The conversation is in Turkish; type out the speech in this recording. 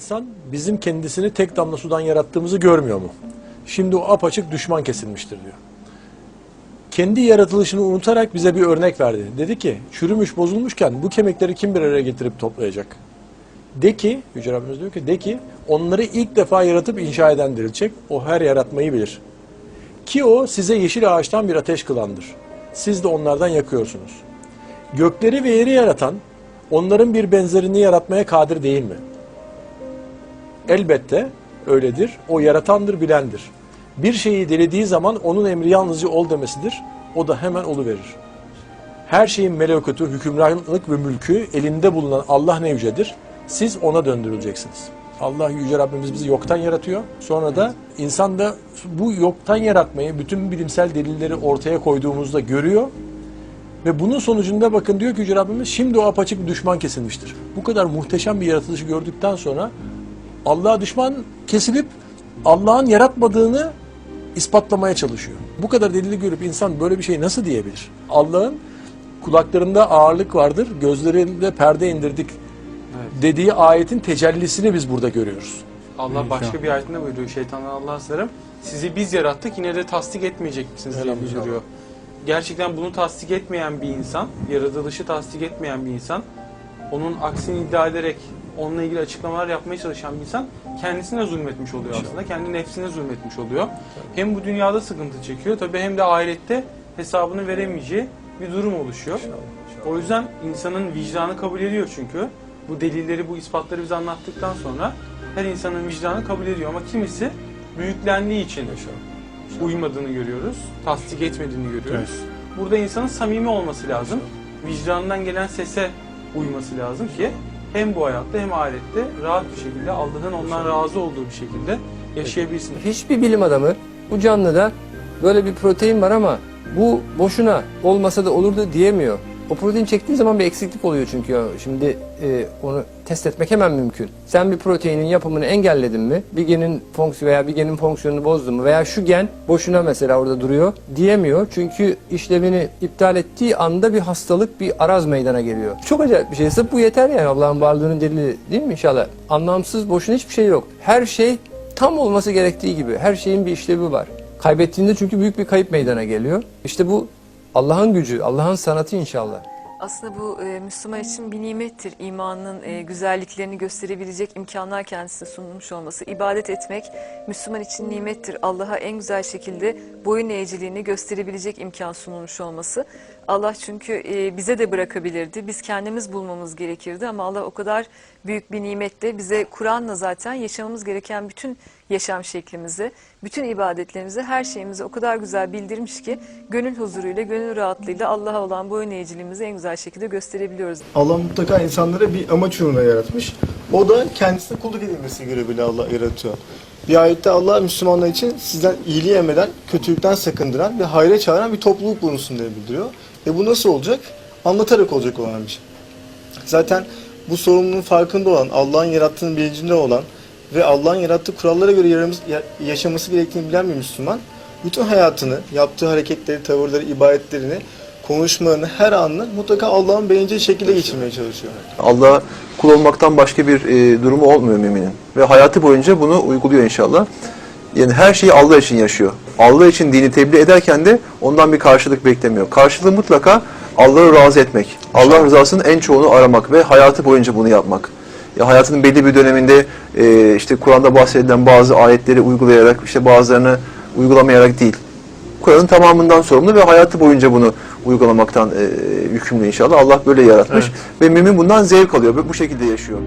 İnsan bizim kendisini tek damla sudan yarattığımızı görmüyor mu? Şimdi o apaçık düşman kesilmiştir diyor. Kendi yaratılışını unutarak bize bir örnek verdi. Dedi ki çürümüş bozulmuşken bu kemikleri kim bir araya getirip toplayacak? De ki, Yüce Rabbimiz diyor ki de ki onları ilk defa yaratıp inşa eden dirilecek. O her yaratmayı bilir. Ki o size yeşil ağaçtan bir ateş kılandır. Siz de onlardan yakıyorsunuz. Gökleri ve yeri yaratan onların bir benzerini yaratmaya kadir değil mi? Elbette öyledir. O yaratandır, bilendir. Bir şeyi dilediği zaman onun emri yalnızca ol demesidir. O da hemen olu verir. Her şeyin melekutu, hükümranlık ve mülkü elinde bulunan Allah ne yücedir. Siz ona döndürüleceksiniz. Allah Yüce Rabbimiz bizi yoktan yaratıyor. Sonra da insan da bu yoktan yaratmayı bütün bilimsel delilleri ortaya koyduğumuzda görüyor. Ve bunun sonucunda bakın diyor ki Yüce Rabbimiz şimdi o apaçık bir düşman kesilmiştir. Bu kadar muhteşem bir yaratılışı gördükten sonra Allah'a düşman kesilip Allah'ın yaratmadığını ispatlamaya çalışıyor. Bu kadar delili görüp insan böyle bir şey nasıl diyebilir? Allah'ın kulaklarında ağırlık vardır, gözlerinde perde indirdik dediği ayetin tecellisini biz burada görüyoruz. Allah başka bir ayetinde buyuruyor şeytandan Allah'a sığınırım. Sizi biz yarattık yine de tasdik etmeyecek misiniz diye Elhamdülillah. buyuruyor. Gerçekten bunu tasdik etmeyen bir insan, yaratılışı tasdik etmeyen bir insan, onun aksini iddia ederek onunla ilgili açıklamalar yapmaya çalışan bir insan kendisine zulmetmiş oluyor aslında. Kendi nefsine zulmetmiş oluyor. Hem bu dünyada sıkıntı çekiyor tabii hem de ahirette hesabını veremeyeceği bir durum oluşuyor. O yüzden insanın vicdanı kabul ediyor çünkü. Bu delilleri, bu ispatları bize anlattıktan sonra her insanın vicdanı kabul ediyor ama kimisi büyüklendiği için uymadığını görüyoruz, tasdik etmediğini görüyoruz. Burada insanın samimi olması lazım. Vicdanından gelen sese uyması lazım ki hem bu hayatta hem ahirette rahat bir şekilde Allah'ın ondan razı olduğu bir şekilde yaşayabilsin. Hiçbir bilim adamı bu canlıda böyle bir protein var ama bu boşuna olmasa da olurdu diyemiyor. O protein çektiğin zaman bir eksiklik oluyor çünkü. Şimdi e, onu test etmek hemen mümkün. Sen bir proteinin yapımını engelledin mi? Bir genin fonksiyonu veya bir genin fonksiyonunu bozdun mu? Veya şu gen boşuna mesela orada duruyor diyemiyor. Çünkü işlevini iptal ettiği anda bir hastalık, bir araz meydana geliyor. Çok acayip bir şey. Sırf bu yeter yani Allah'ın varlığının delili değil mi inşallah? Anlamsız, boşuna hiçbir şey yok. Her şey tam olması gerektiği gibi. Her şeyin bir işlevi var. Kaybettiğinde çünkü büyük bir kayıp meydana geliyor. İşte bu Allah'ın gücü, Allah'ın sanatı inşallah. Aslında bu e, Müslüman için bir nimettir. İmanın e, güzelliklerini gösterebilecek imkanlar kendisine sunulmuş olması. İbadet etmek Müslüman için nimettir. Allah'a en güzel şekilde boyun eğiciliğini gösterebilecek imkan sunulmuş olması. Allah çünkü e, bize de bırakabilirdi. Biz kendimiz bulmamız gerekirdi ama Allah o kadar büyük bir nimetle bize Kur'an'la zaten yaşamamız gereken bütün yaşam şeklimizi, bütün ibadetlerimizi, her şeyimizi o kadar güzel bildirmiş ki gönül huzuruyla, gönül rahatlığıyla Allah'a olan boyun eğiciliğimizi en güzel şekilde gösterebiliyoruz. Allah mutlaka insanlara bir amaç uğruna yaratmış. O da kendisine kulluk edilmesi göreviyle Allah yaratıyor. Bir ayette Allah Müslümanlar için sizden iyiliği emreden, kötülükten sakındıran ve hayra çağıran bir topluluk bulunsun diye bildiriyor. E bu nasıl olacak? Anlatarak olacak olan bir şey. Zaten bu sorumluluğun farkında olan, Allah'ın yarattığının bilincinde olan ve Allah'ın yarattığı kurallara göre yaşaması gerektiğini bilen bir Müslüman, bütün hayatını, yaptığı hareketleri, tavırları, ibadetlerini, konuşmalarını, her anını mutlaka Allah'ın beğeneceği şekilde geçirmeye çalışıyor. Allah'a kul olmaktan başka bir e, durumu olmuyor müminin. Ve hayatı boyunca bunu uyguluyor inşallah. Yani her şeyi Allah için yaşıyor. Allah için dini tebliğ ederken de ondan bir karşılık beklemiyor. Karşılığı mutlaka Allah'ı razı etmek. Allah rızasının en çoğunu aramak ve hayatı boyunca bunu yapmak. Ya hayatının belli bir döneminde e, işte Kur'an'da bahsedilen bazı ayetleri uygulayarak işte bazılarını uygulamayarak değil. Kur'an'ın tamamından sorumlu ve hayatı boyunca bunu uygulamaktan e, yükümlü inşallah. Allah böyle yaratmış ve mümin bundan zevk alıyor ve bu şekilde yaşıyor.